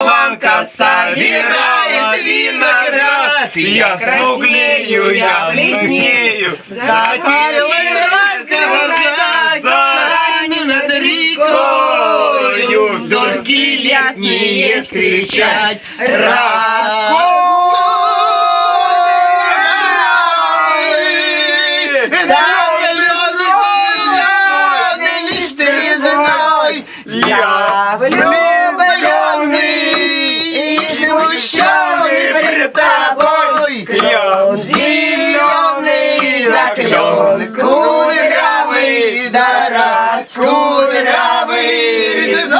Молдаванка собирает виноград, я смуглею, я бледнею, Запалила над рекою, зорьки летние встречать. Я влюбленный Клен кудрявый, да раскудрявый резной.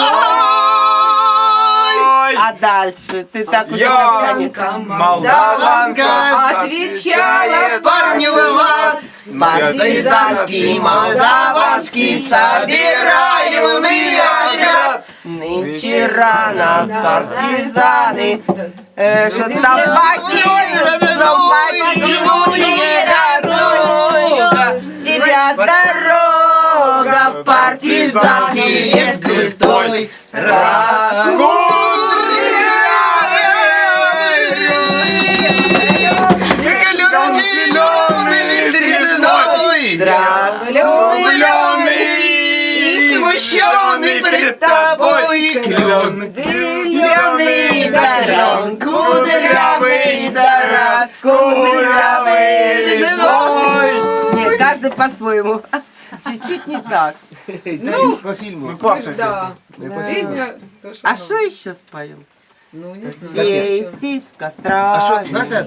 А дальше? Ты так уже Я прям конец. Молдаванка Отвечала парню Влад, партизанский, молдаванский, собираем мы отряд. Нынче рано партизаны, э, что там покинули, покинули Тебя дорога в партизанский лес густой. Здравствуй, смущенный пред тобой клен Зеленый дарон, кудрявый да раскудрявый Нет, каждый по-своему. Чуть-чуть не так. Ну, по фильму. Да. Песня А что еще споем? Ну, не знаю. Костра. А что, знаете,